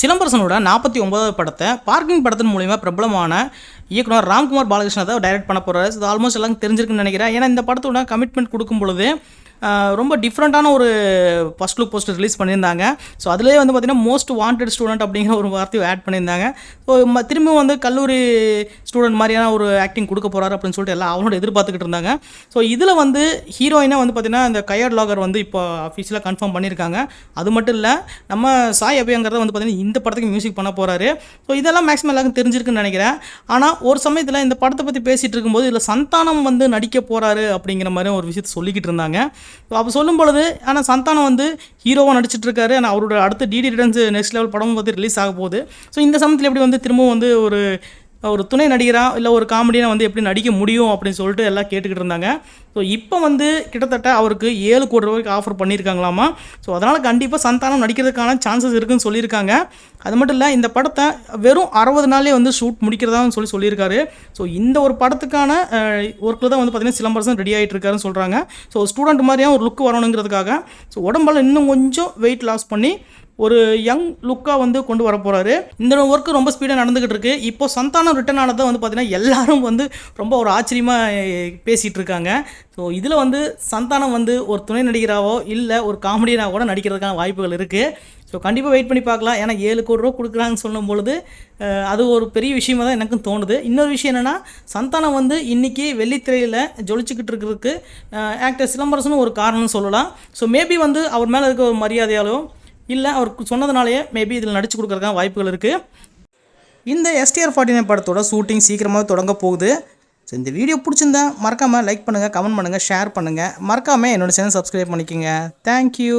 சிலம்பரசனோட நாற்பத்தி ஒன்பதாவது படத்தை பார்க்கிங் படத்தின் மூலிமா பிரபலமான இயக்குனர் ராம்குமார் பாலகிருஷ்ணன் தான் டைரக்ட் பண்ண போகிறாரு இது ஆல்மோஸ்ட் எல்லாம் தெரிஞ்சிருக்குன்னு நினைக்கிறேன். ஏன்னா இந்த படத்தோட கமிட்மெண்ட் கொடுக்கும் பொழுது ரொம்ப டிஃப்ரெண்ட்டான ஒரு ஃபஸ்ட் லுக் போஸ்டர் ரிலீஸ் பண்ணியிருந்தாங்க. ஸோ அதிலே வந்து பார்த்திங்கன்னா மோஸ்ட் வாண்டட் ஸ்டூடெண்ட் அப்படிங்கிற ஒரு வார்த்தையை ஆட் பண்ணியிருந்தாங்க. ஸோ திரும்பவும் வந்து கல்லூரி ஸ்டூடெண்ட் மாதிரியான ஒரு ஆக்டிங் கொடுக்க போகிறாரு அப்படின்னு சொல்லிட்டு எல்லாம் அவனோட எதிர்பார்த்துக்கிட்டு இருந்தாங்க. ஸோ இதில் வந்து ஹீரோயினாக வந்து பார்த்திங்கன்னா இந்த கயர் லாகர் வந்து இப்போ அஃபீஷியலாக கன்ஃபார்ம் பண்ணியிருக்காங்க. அது மட்டும் இல்லை நம்ம சாய் அபியங்கிறத வந்து பார்த்திங்கன்னா இந்த படத்துக்கு மியூசிக் பண்ண போகிறாரு ஸோ இதெல்லாம் மேக்ஸிமம் எல்லாருக்கும் தெரிஞ்சிருக்குன்னு நினைக்கிறேன். ஆனால் ஒரு சமயத்தில் இந்த படத்தை பற்றி பேசிகிட்டு இருக்கும்போது இதில் சந்தானம் வந்து நடிக்க போகிறாரு அப்படிங்கிற மாதிரி ஒரு விஷயத்தை சொல்லிக்கிட்டு இருந்தாங்க. அப்போ சொல்லும் பொழுது ஆனால் சந்தானம் வந்து ஹீரோவாக நடிச்சிட்டு இருக்காரு ஆனால் அவரோட அடுத்த டிடி ரிட்டர்ன்ஸ் நெக்ஸ்ட் லெவல் படமும் வந்து ரிலீஸ் ஆக போகுது ஸோ இந்த சமயத்தில் எப்படி வந்து திரும்பவும் வந்து ஒரு ஒரு துணை நடிகராக இல்லை ஒரு காமெடியாக வந்து எப்படி நடிக்க முடியும் அப்படின்னு சொல்லிட்டு எல்லாம் கேட்டுக்கிட்டு இருந்தாங்க. ஸோ இப்போ வந்து கிட்டத்தட்ட அவருக்கு ஏழு கோடி ரூபாய்க்கு ஆஃபர் பண்ணியிருக்காங்களாமா. ஸோ அதனால் கண்டிப்பாக சந்தானம் நடிக்கிறதுக்கான சான்சஸ் இருக்குதுன்னு சொல்லியிருக்காங்க. அது மட்டும் இல்லை இந்த படத்தை வெறும் அறுபது நாளே வந்து ஷூட் முடிக்கிறதான்னு சொல்லி சொல்லியிருக்காரு. ஸோ இந்த ஒரு படத்துக்கான ஒர்க்கில் தான் வந்து பார்த்திங்கன்னா சிலம்பரசன் ரெடி ஆகிட்டு இருக்காருன்னு சொல்கிறாங்க ஸோ ஸ்டூடெண்ட் மாதிரியும் ஒரு லுக் வரணுங்கிறதுக்காக ஸோ உடம்பால் இன்னும் கொஞ்சம் வெயிட் லாஸ் பண்ணி ஒரு யங் லுக்காக வந்து கொண்டு வர போகிறாரு இந்த ஒர்க்கு ரொம்ப ஸ்பீடாக நடந்துக்கிட்டு இருக்கு. இப்போ சந்தானம் ரிட்டர்ன் ஆனதை வந்து பார்த்திங்கன்னா எல்லாரும் வந்து ரொம்ப ஒரு ஆச்சரியமாக பேசிகிட்டு இருக்காங்க. ஸோ இதில் வந்து சந்தானம் வந்து ஒரு துணை நடிகராவோ இல்லை ஒரு காமெடியனாக கூட நடிக்கிறதுக்கான வாய்ப்புகள் இருக்குது ஸோ கண்டிப்பாக வெயிட் பண்ணி பார்க்கலாம். ஏன்னா ஏழு கோடி ரூபா கொடுக்குறாங்கன்னு சொல்லும் பொழுது அது ஒரு பெரிய விஷயமாக தான் எனக்கும் தோணுது. இன்னொரு விஷயம் என்னென்னா சந்தானம் வந்து இன்றைக்கி வெள்ளித்திரையில் ஜொலிச்சுக்கிட்டு இருக்கிறதுக்கு ஆக்டர் சிலம்பரசனும் ஒரு காரணம்னு சொல்லலாம். ஸோ மேபி வந்து அவர் மேலே இருக்க ஒரு மரியாதையாலோ இல்லை அவர் சொன்னதுனாலேயே மேபி இதில் நடிச்சு கொடுக்குறதுக்கான வாய்ப்புகள் இருக்குது இந்த எஸ்டிஆர் ஃபார்ட்டி நைன் படத்தோட ஷூட்டிங் சீக்கிரமாக தொடங்க போகுது. ஸோ இந்த வீடியோ பிடிச்சிருந்தா மறக்காமல் லைக் பண்ணுங்கள் கமெண்ட் பண்ணுங்கள் ஷேர் பண்ணுங்கள் மறக்காமல் என்னோட சேனல் சப்ஸ்கிரைப் பண்ணிக்கோங்க. தேங்க்யூ